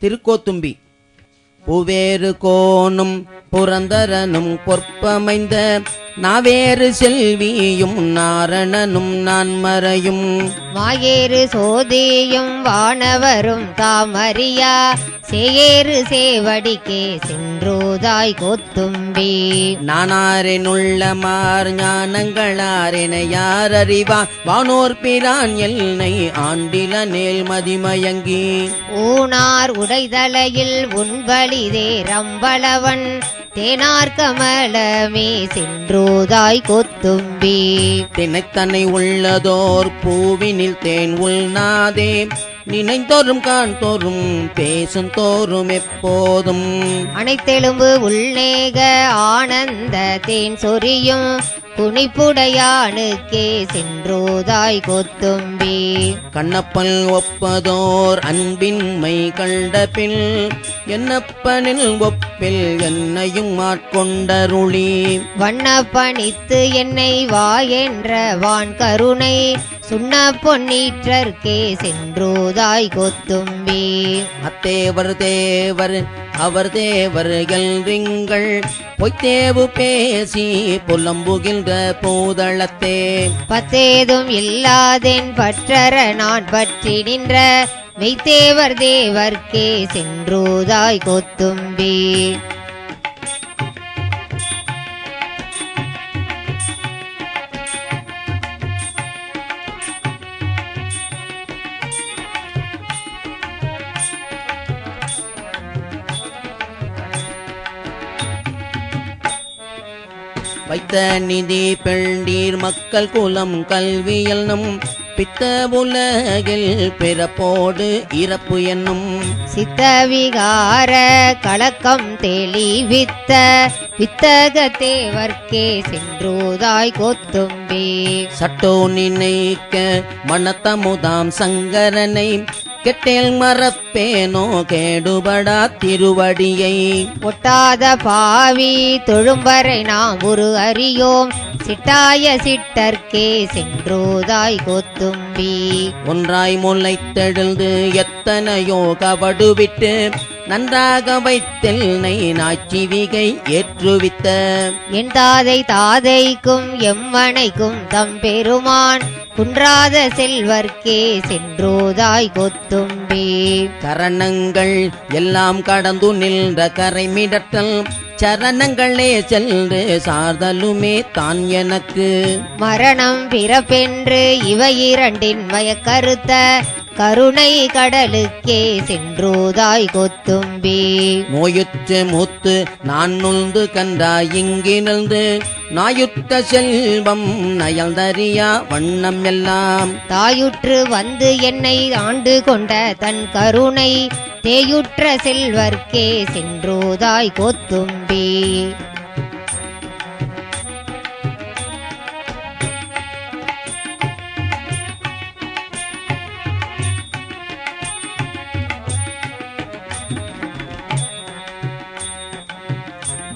திருக்கோத்தும்பி. புவேறு கோணும் புரந்தரனும் பொற்பமைந்த நாவேறு செல்வியும் நாரணனும் நான்மறையும். வாயேறு சோதியும் வானவரும் தாமரியா சேயேறு சேவடிக்கே சென்றோதாய் கொத்தும்பி. நானாரெனுள்ளமார் ஞானங்களாரென யார் அறிவா வானோர் பிரான் எல்லை ஆண்டில நேல் மதிமயங்கி. ஊனார் உடைதலையில் உண்பலிதே ரம்பளவன் தேனார் கமலமே சென்றோதாய் கொத்தும்பி. தினைத்தனை உள்ளதோர் பூவினில் தேன் உள்நாதே. நினைந்தோறும் காண்தோறும் பேசும் தோறும் எப்போதும் அனைத்தெலும்பு உள்நேக ஆனந்த தேன் சொரியும். குனிப்புடையானுக்கே சென்றோதாய் கொத்தும்பி. கண்ணப்பன் ஒப்பதோர் அன்பின்மை கண்ட பின் என்னப்பனில் ஒப்பில் என்னையும் ஆட்கொண்டருளி. வண்ண பணித்து என்னை வா என்ற வான் கருணை சுண்ண பொன்னீற்றற்கே சென்றோதாய் கொத்தும்பி. அத்தேவர் தேவர் அவர் தேவர் எல்றிங்கள் பொய்த்தேவு பேசி புலம்புகின்ற பூதளத்தே. பத்தேதும் இல்லாதென் பற்றற நான் பற்றி நின்ற மெய்த்தேவர் தேவர்க்கே சென்றோதாய் கொத்தும்பி வைத்த நிதி பெண்டீர் மக்கள் குலம் கல்வியல் நம் பித்த உலகில் பிறப்போடு இறப்பு என்னும். சித்தவிகார கலக்கம் தெளிவித்த வித்தக தேவர்க்கே சென்றோதாய் கொத்தும்பி. சட்டோ நினைக்க மனத்தமுதாம் சங்கரனை கெட்டேல் மறப்பேனோ கேடுபடா திருவடியை. ஒட்டாத பாவி தொழும்பரை நாம் ஒரு அறியோம். சிட்டாய சிட்டர்க்கே சென்றோதாய் கொத்தும்பி. ஒன்றாய் முளைத்தெழுந்து எத்தனையோ கவடுவிட்டு நன்றாக வைத்தெல்னை நாச்சிவிகை ஏற்றுவித்த. என் தாதை தாதைக்கும் எம்மனைக்கும் தம் பெருமான் குன்றாத செல்வர்க்கே சென்றோதாய் கொத்தும்பி. கரணங்கள் எல்லாம் கடந்து நின்ற கரைமிடற்றல் சரணங்களே சென்று சார்தலுமே தான் எனக்கு. மரணம் பிறப்பென்று இவை இரண்டின் மயக்கருத்த கருணை கடலுக்கே சென்றோதாய் கொத்தும்பி. நோயுற்று மூத்து நான் நுழ்ந்து கண்டாய் இங்கிருந்து நாயுற்ற செல்வம் நயல்தறியா வண்ணம் எல்லாம். தாயுற்று வந்து என்னை ஆண்டு கொண்ட தன் கருணை தேயுற்ற செல்வர்க்கே சென்றோதாய் கொத்தும்பி.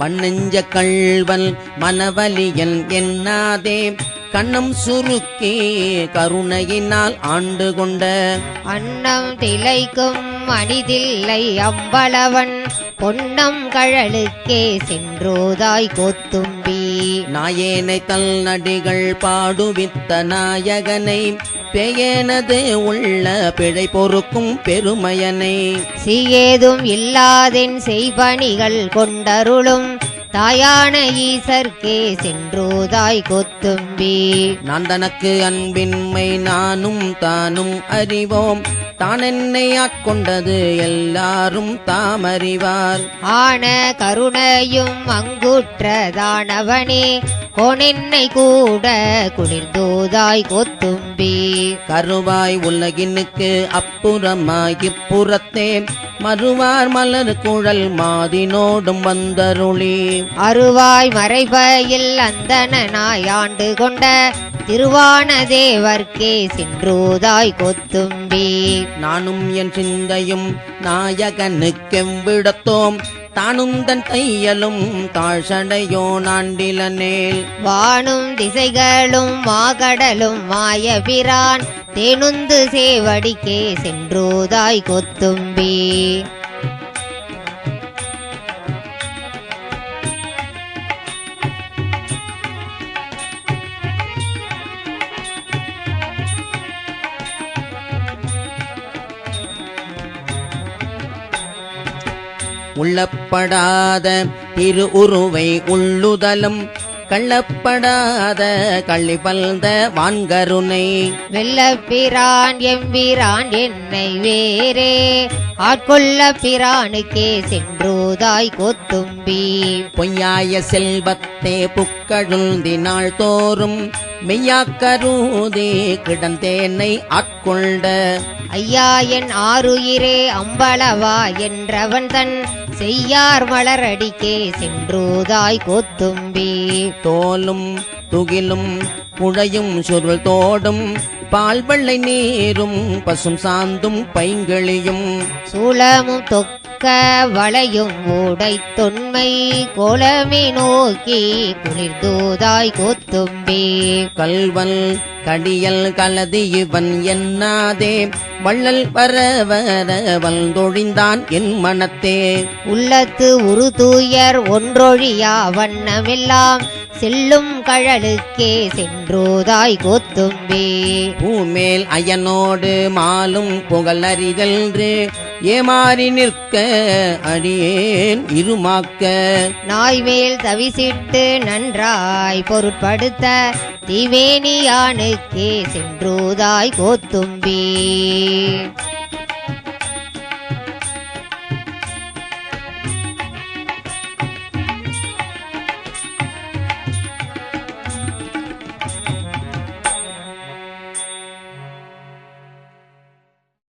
வண்ணெஞ்ச கள்வன் மனவலியன் என்னாதே? கண்ணம் சுருக்கி கருணையினால் ஆண்டு கொண்ட அன்னம் திளைக்கும் அணிதில்லை அம்பளவன் பொன்னம் கழலுக்கே சென்றோதாய் கொத்தும்பி. நாயேனை தல் நடிகள் பாடுவித்த நாயகனை பேயனது உள்ள பிழை பொறுக்கும் பெருமையனை. சீயேதும் இல்லாதென் செய்பணிகள் கொண்டருளும் தாயான ஈசர்க்கே சென்றோதாய் கொத்தும்பி. நான் தனக்கு அன்பின்மை நானும் தானும் அறிவோம். தான் என்னை ஆட்கொண்டது எல்லாரும் தாமறிவார். ஆன கருணையும் அங்குற்றதானவனே கோனென்னை கூட குளிர்ந்தோதாய் கொத்தும்பி கருவாய் உலகினுக்கு அப்புறமாய் இப்புறத்தே மறுவார் மலர் குழல் மாதினோடும் வந்தருளி. அருவாய் மறைபயில் அந்தனாய் ஆண்டு கொண்ட திருவான தேவர்க்கே சென்றோதாய் கொத்தும்பி. நானும் என் சிந்தையும் நாயகனுக்கெவ்விடத்தோம் தானும் தன் தையலும் தாழ்சடையோ நாண்டில நேல் வானும் திசைகளும் மாகடலும் மாயபிரான் தேனுந்து சேவடிக்கே சென்றோதாய் கொத்தும்பி. உள்ளப்படாத திரு உருவை உள்ளுதலும் கள்ளப்படாத கள்ளி பல்த வான்கருணை. வெள்ளப்பிரான் எம்பிரான் என்னை வேறே ஆட்கொள்ள பிரானுக்கே சென்றோதாய் கொத்தும்பி. பொய்யாய செல்வத்தே புக்கழுந்தினாள் தோறும் மெய்யாக்கருதே கிடந்தேனை ஆட்கொண்ட ஐயா என் ஆருயிரே அம்பளவா என்றவன் தன் செய்யார் மலரடிக்கே சென்றோதாய் கொத்தும்பி. தோலும் துகிலும் குழையும் சுருள் தோடும் பால் வெள்ளை நீரும் பசும் சாந்தும் பைங்களியும் சூளமும் தொக்க வளையும் ஊடை தொன்மை கோலமே நோக்கி குளிர்தோதாய் கொத்தும்பி. கல்வல் கடியல் கலதி இவன் என்னாதே? வள்ளல் வர வர வந்தொழிந்தான் என் மனத்தே. உள்ளத்து உரு தூயர் ஒன்றொழியா வண்ணமெல்லாம் செல்லும் கழலுக்கே சென்றோதாய் கொத்தும்பி. பூமேல் அயனோடு மாலும் புகழறிதென்று. ஏமாறி நிற்க அடியேன் இருமாக்க. நாய்மேல் தவிசிட்டு நன்றாய் பொருட்படுத்த திவேணியானுக்கே சென்றோதாய் கோத்தும்பி.